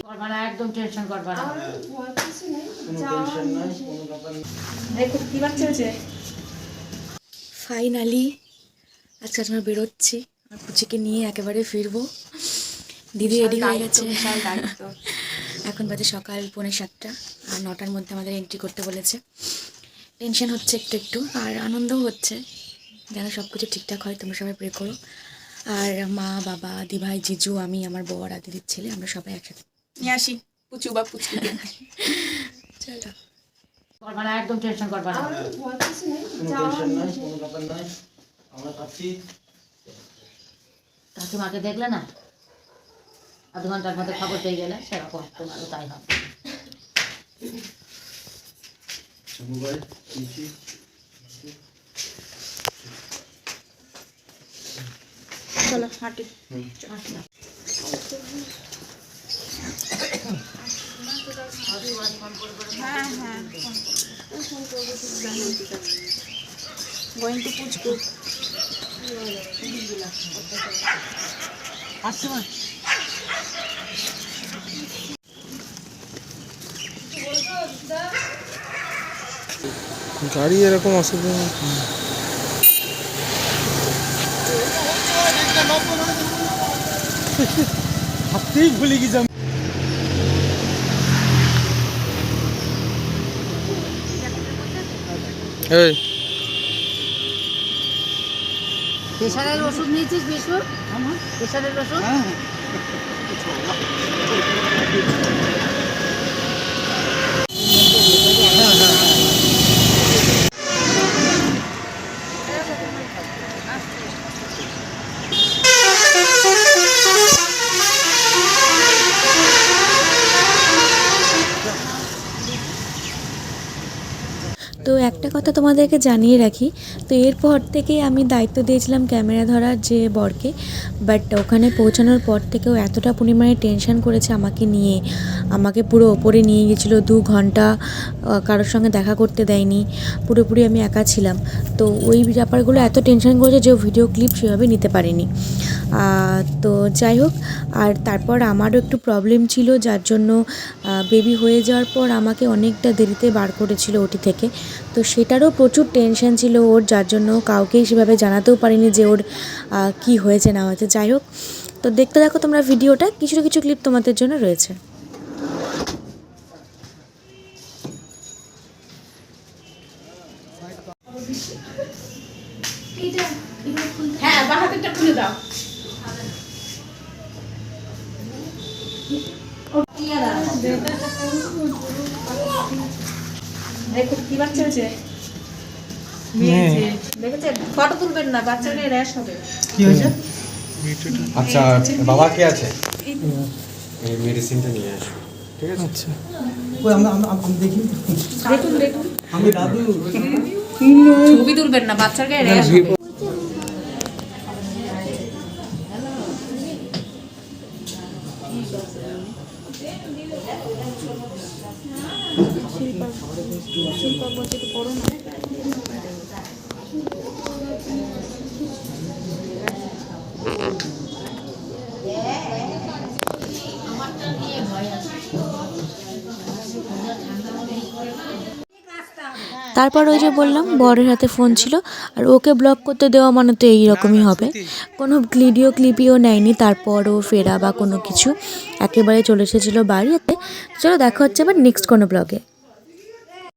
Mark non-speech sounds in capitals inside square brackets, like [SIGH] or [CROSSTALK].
করবা না একদম টেনশন করবা না ভয় কিছু নেই কোনো যাওয়া টেনশন নাই কোনো ব্যাপার নেই। দেখো কি বাচ্চা হয়েছে? ফাইনালি আজকে আমরা বেরোচ্ছি। আমার পুচিকে নিয়ে একেবারে ফিরবো। দিদি রেডি হয়ে গেছে। [LAUGHS] এখন বাজে সকাল পৌনে সাতটা। আর নটার মধ্যে আমাদের এন্ট্রি করতে বলেছে। টেনশন হচ্ছে একটু একটু আর আনন্দও হচ্ছে। যেন সব কিছু ঠিকঠাক হয় তোমরা সবাই প্রে করো। আর মা বাবা দিভাই জিজু আমি আমার বর আর দিদির ছেলে আমরা সবাই একসাথে নিয়ে আসি। পুচু বা চলো। করবা না একদম টেনশন করবা না আছি কাকিমাকে দেখলে না? আধ ঘণ্টার মধ্যে খবর পেয়ে গেলে সেরকম তোমারও তাই হবে। চলো হাঁটি। হ্যাঁ হ্যাঁ গোয়িং টু পুচকু গাড়ি এরকম অসুবিধা ভাবতেই ভুলে গেছি এই। প্রেশারের ওষুধ নিয়েছিস বিষ্ণু? প্রেশারের ওষুধ? তো একটা কথা তোমাদেরকে জানিয়ে রাখি, তো এরপর থেকেই আমি দায়িত্ব দিয়েছিলাম ক্যামেরা ধরার যে বরকে বাট ওখানে পৌঁছানোর পর থেকেও এতটা পরিমাণে টেনশন করেছে আমাকে নিয়ে। আমাকে পুরো ওপরে নিয়ে গেছিল, দু ঘণ্টা কারোর সঙ্গে দেখা করতে দেয়নি, পুরোপুরি আমি একা ছিলাম। তো ওই ব্যাপারগুলো এত টেনশন করেছে যে ভিডিও ক্লিপ সেভাবে নিতে পারিনি। তো যাই হোক, আর তারপর আমারও একটু প্রবলেম ছিল, যার জন্য বেবি হয়ে যাওয়ার পর আমাকে অনেকটা দেরিতে বার করেছিল ওটি থেকে। তো সেটারও প্রচুর টেনশন ছিল ওর, যার জন্য কাউকেই সেভাবে জানাতেও পারিনি যে ওর কি হয়েছে না হয়েছে। যাই হোক, তো দেখতে দেখো তোমরা ভিডিওটা কিছু কিছু ক্লিপ তোমাদের জন্য রয়েছে। হ্যাঁ বা খুলে দাও দেখো কি বাচ্চা হয়েছে? ফটো তুলবেন না বাচ্চাকে র্যাশ হবে। কি হয়েছে? আচ্ছা বাবা কে আছে? এই মেডিসিনটা নিয়ে আসো ঠিক আছে? আচ্ছা। দেখুন দেখুন। আমি দাদু ছবি তুলবেন না বাচ্চার গায়ে র্যাশ হবে। শিল্পা বলছে তো পড়ো না Mm-mm. তারপর ওই যে বললাম, বরের হাতে ফোন ছিল, আর ওকে ব্লক করতে দেওয়া মানে তো এইরকমই হবে। কোনো ভিডিও ক্লিপিও নেয়নি, তারপরও ফেরা বা কোনো কিছু। একেবারে চলে এসেছিল বাড়িতে। চলো দেখা হচ্ছে আবার নেক্সট কোনো ব্লগে